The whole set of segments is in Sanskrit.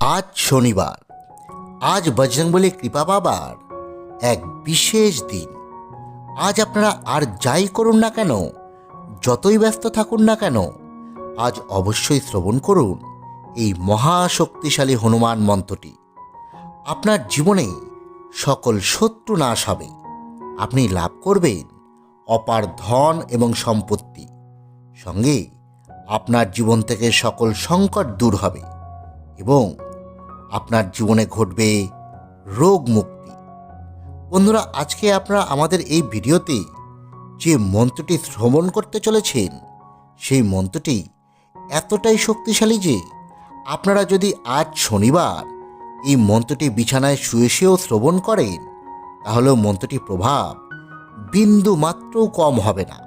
আজ শনিবার। আজ বজরংবলী কৃপা বাবার এক বিশেষ দিন। আজ আপনারা আর যাই করুন না কেন, যতই ব্যস্ত থাকুন না কেন, আজ অবশ্যই শ্রবণ করুন এই মহাশক্তিশালী হনুমান মন্ত্রটি। আপনার জীবনে সকল শত্রু নাশ হবে। আপনি লাভ করবেন অপার ধন এবং সম্পত্তি। সঙ্গে আপনার জীবন থেকে সকল সংকট দূর হবে এবং আপনার জীবনে ঘটবে রোগ মুক্তি। বন্ধুরা, আজকে আপনারা আমাদের এই ভিডিওতে যে মন্ত্রটি শ্রবণ করতে চলেছেন, সেই মন্ত্রটি এতটাই শক্তিশালী যে আপনারা যদি আজ শনিবার এই মন্ত্রটি বিছানায় শুয়ে শুয়েও শ্রবণ করেন, তাহলেও মন্ত্রটির প্রভাব বিন্দু মাত্রও কম হবে না।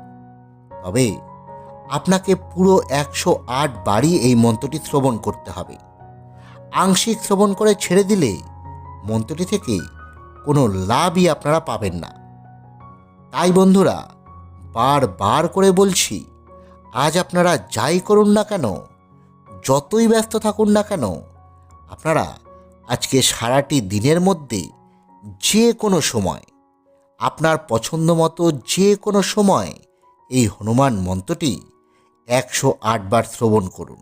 তবে আপনাকে পুরো একশো আট বারই এই মন্ত্রটি শ্রবণ করতে হবে। আংশিক শ্রবণ করে ছেড়ে দিলে মন্ত্রটি থেকে কোনো লাভই আপনারা পাবেন না। তাই বন্ধুরা, বারবার করে বলছি, আজ আপনারা যাই করুন না কেন, যতই ব্যস্ত থাকুন না কেন, আপনারা আজকে সারাটি দিনের মধ্যে যে কোনো সময়, আপনার পছন্দ মতো যে কোনো সময় এই হনুমান মন্ত্রটি একশো আটবার শ্রবণ করুন।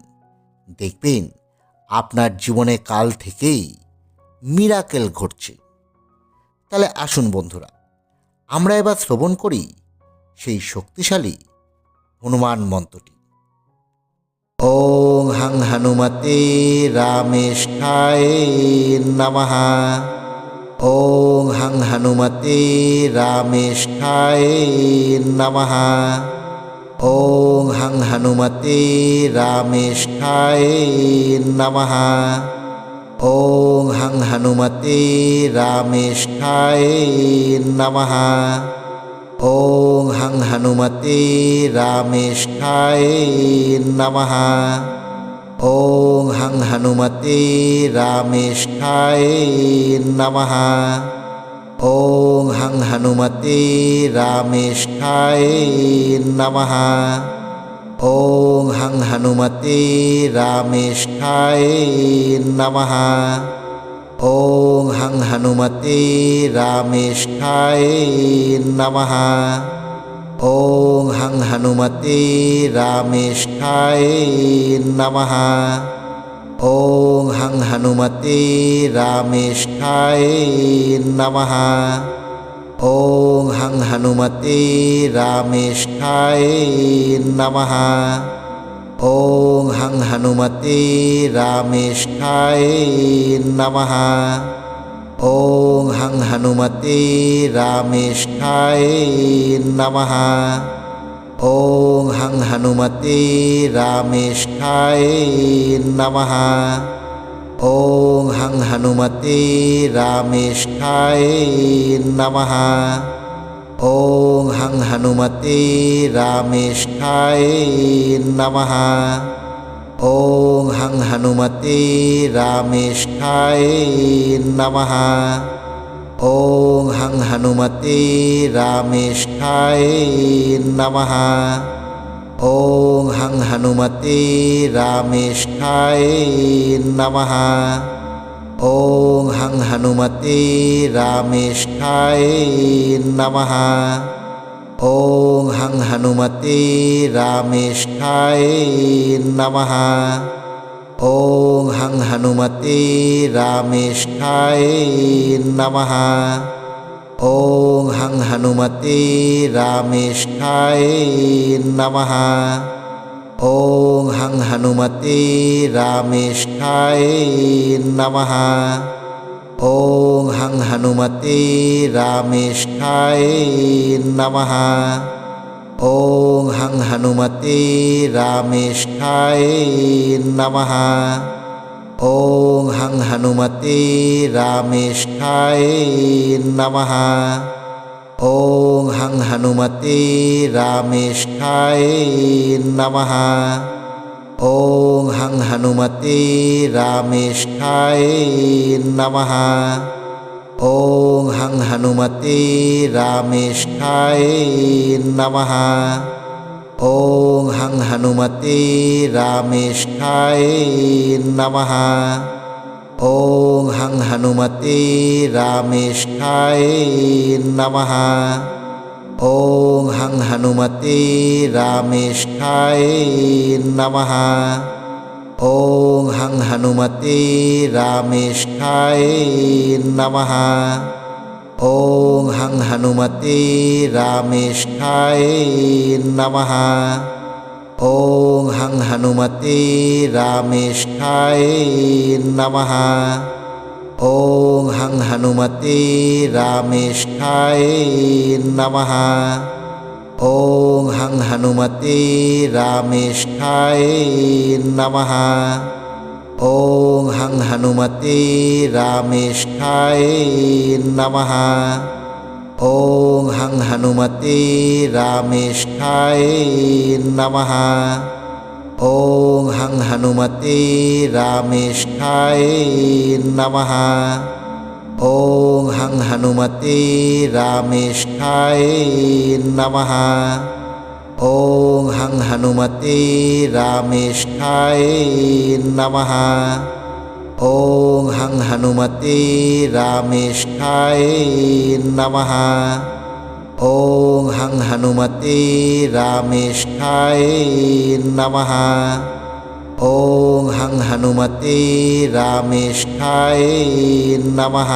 দেখবেন আপনার জীবনে কাল থেকেই মিরাকেল ঘটছে। তাহলে আসুন বন্ধুরা, আমরা এবার শ্রবণ করি সেই শক্তিশালী হনুমান মন্ত্রটি। ওং হাং হনুমতে রামেষ্ঠায় নমঃ। ওং হাং হনুমতে রামেষ্ঠায় নমঃ। ॐ हं हनुमते रामेष्ठाय नमः। ॐ हं हनुमते रामेष्ठाय नमः। ओं हं हनुमते रामेष्ठाय नमः। ॐ हं हनुमते रामेष्ठाय नमः। ॐ हं हनुमते रामेष्ठाय नमः। ॐ हं हनुमते रामेष्ठाय नमः। ॐ हं हनुमते रामेष्ठाय नमः। ॐ हं हनुमते रामेष्ठाय नमः। ॐ हं हनुमते रामेष्ठाय नमः। ॐ हं हनुमते रामेष्ठाय नमः। ॐ हं हनुमते रामेष्ठाय नमः। ॐ हं हनुमते रामेष्ठाय नमः। ॐ हं हनुमते रामेष्ठाय नमः। ॐ हं हनुमते रामेष्ठाय नमः। ॐ हं हनुमते रामेष्ठाय नमः। ॐ हं हनुमते रामेष्ठाय नमः। ॐ हं हनुमते रामेष्ठाय नमः। ॐ हं हनुमते रामेष्ठाय नमः। ॐ हं हनुमते रामेष्ठाय नमः। ॐ हं हनुमते रामेष्ठाय नमः। ॐ हं हनुमते रामेष्ठाय नमः। ॐ हं हनुमते रामेष्ठाय नमः। ॐ हं हनुमते रामेष्ठाय नमः। ॐ हं हनुमते रामेष्ठाय नमः। ওং হাং হনুমতে রামেষ্ঠায় নমঃ। ওং হাং হনুমতে রামেষ্ঠায় নমঃ। ওং হাং হনুমতে রামেষ্ঠায় নমঃ। ওং হাং হনুমতে রামেষ্ঠায় নমঃ। ওং हनुमते रामेष्ठाय नमः। ॐ हं हनुमते रामेष्ठाय नमः। ॐ हं हनुमते रामेष्ठाय नमः। ॐ हं हनुमते रामेष्ठाय नमः। ॐ हं हनुमते रामेष्ठाय नमः। ॐ हं हनुमते रामेष्ठाय नमः। ॐ हं हनुमते रामेष्ठाय नमः। ॐ हं हनुमते रामेष्ठाय नमः। ॐ हं हनुमते रामेष्ठाय नमः। ॐ हं हनुमते रामेष्ठाय नमः ॐ हं हनुमते रामेष्ठाय नमः ॐ हं हनुमते रामेष्ठाय नमः ॐ हं हनुमते रामेष्ठाय नमः ॐ हं हनुमते रामेष्ठाय नमः ॐ हं हनुमते रामेष्ठाय नमः। ॐ हं हनुमते रामेष्ठाय नमः। ॐ हं हनुमते रामेष्ठाय नमः।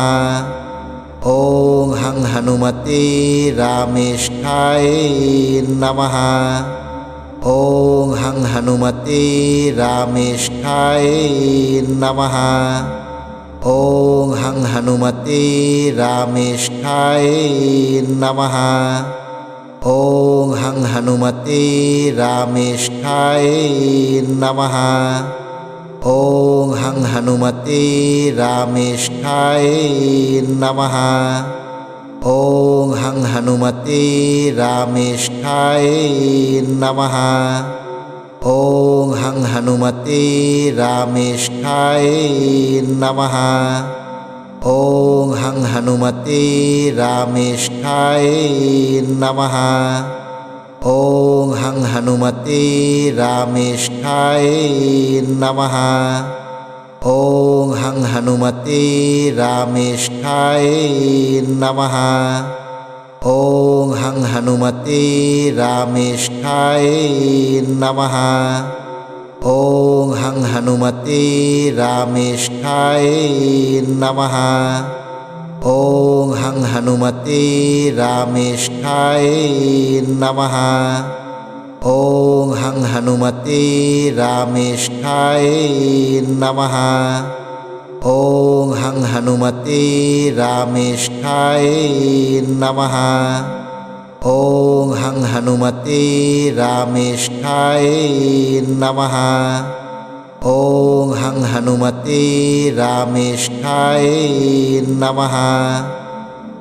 ॐ हं हनुमते रामेष्ठाय नमः ॐ हं हनुमते रामेष्ठाय नमः। ॐ हं हनुमते रामेष्ठाय नमः। ॐ हं हनुमते रामेष्ठाय नमः। ॐ हं हनुमते रामेष्ठाय नमः ॐ हं हनुमते रामेष्ठाय नमः। ॐ हं हनुमते रामेष्ठाय नमः। ॐ हं हनुमते रामेष्ठाय नमः। ॐ हं हनुमते रामेष्ठाय नमः। ॐ हं हनुमते रामेष्ठाय नमः। ॐ हं हनुमते रामेष्ठाय नमः। ॐ हं हनुमते रामेष्ठाय नमः। ॐ हं हनुमते रामेष्ठाय नमः। ॐ हं हनुमते रामेष्ठाय नमः। ॐ हं हनुमते रामेष्ठाय नमः। ॐ हं हनुमते रामेष्ठाय नमः। ॐ हं हनुमते रामेष्ठाय नमः।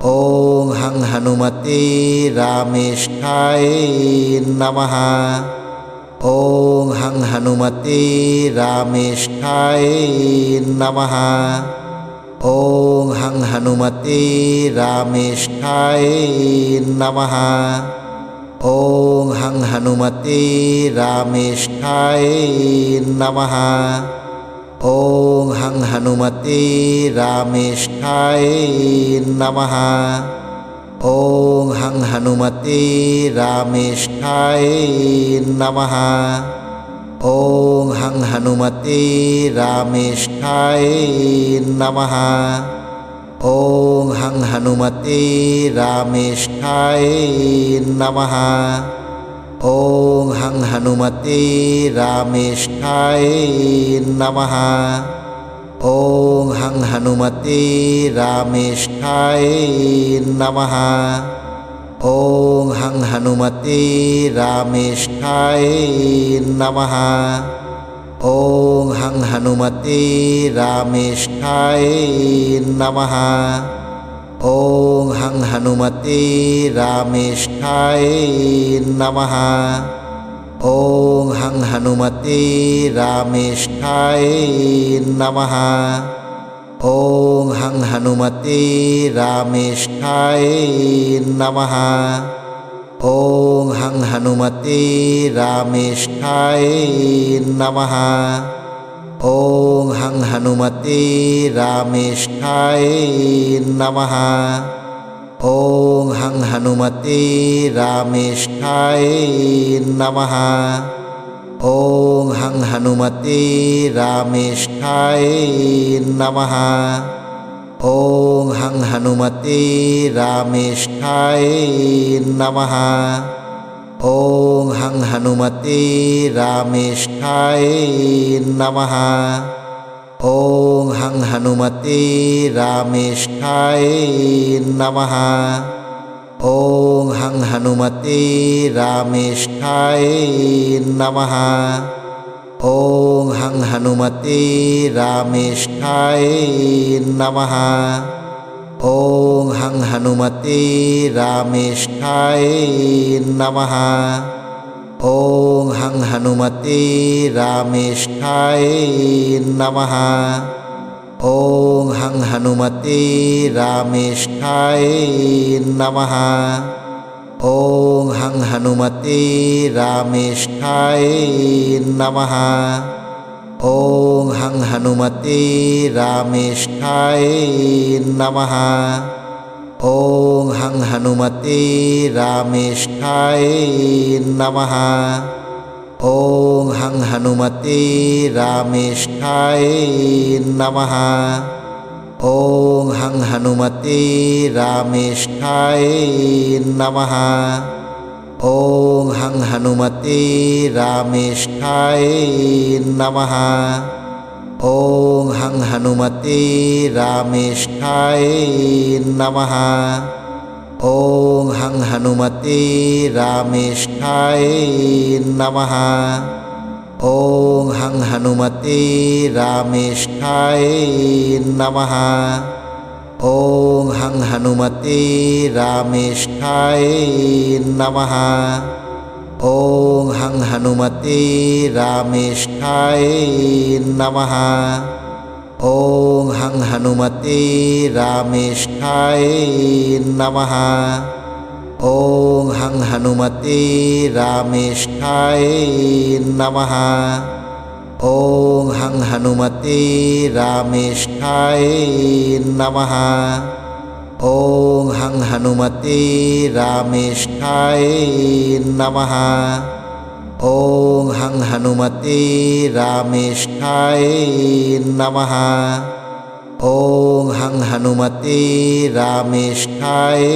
ॐ हं हनुमते रामेष्ठाय नमः। ॐ हं हनुमते रामेष्ठाय नमः। ॐ हं हनुमते रामेष्ठाय नमः। ॐ हं हनुमते रामेष्ठाय नमः। ॐ हं हनुमते रामेष्ठाय नमः। ॐ हं हनुमते रामेष्ठाय नमः। ॐ हं हनुमते रामेष्ठाय नमः। ॐ हं हनुमते रामेष्ठाय नमः ॐ हं हनुमते रामेष्ठाय नमः। ॐ हं हनुमते रामेष्ठाय नमः। ॐ हं हनुमते रामेष्ठाय नमः। ॐ हं हनुमते रामेष्ठाय नमः ॐ हं हनुमते रामेष्ठाय नमः। ॐ हं हनुमते रामेष्ठाय नमः। ॐ हं हनुमते रामेष्ठाय नमः। ॐ हं हनुमते रामेष्ठाय नमः। ॐ हं हनुमते रामेष्ठाय नमः। ॐ हं हनुमते रामेष्ठाय नमः। ॐ हं हनुमते रामेष्ठाय नमः। ॐ हं हनुमते रामेष्ठाय नमः। ॐ हं हनुमते रामेष्ठाय नमः। ॐ हं हनुमते रामेष्ठाय नमः। ॐ हं हनुमते रामेष्ठाय नमः। ॐ हं हनुमते रामेष्ठाय नमः। ওং হাং হনুমতে রামেষ্ঠায় নমঃ ওং হাং হনুমতে রামেষ্ঠায় নমঃ ওং হাং হনুমতে রামেষ্ঠায় নমঃ ওং হাং হনুমতে রামেষ্ঠায় নমঃ ওং হাং हनुमते रामेष्ठाय नमः ॐ हं हनुमते रामेष्ठाय नमः ॐ हं हनुमते रामेष्ठाय नमः ॐ हं हनुमते रामेष्ठाय नमः ॐ हं हनुमते रामेष्ठाय नमः ॐ हं हनुमते रामेष्ठाय नमः। ॐ हं हनुमते रामेष्ठाय नमः। ॐ हं हनुमते रामेष्ठाय नमः। ॐ हं हनुमते रामेष्ठाय नमः। ॐ হনুমতে রামেষ্ঠায় নমহা ওং হং হনুমতে রামেষ্ঠায় নমহা ওং হং হনুমতে রামেষ্ঠায় নমহা ওং হং হনুমতে রামেষ্ঠায় নমহা ॐ हं हनुमते रामेष्ठाय नमः। ওং হাং হনুমতে রামেষ্ঠায় নমঃ। ওং হাং হনুমতে রামেষ্ঠায়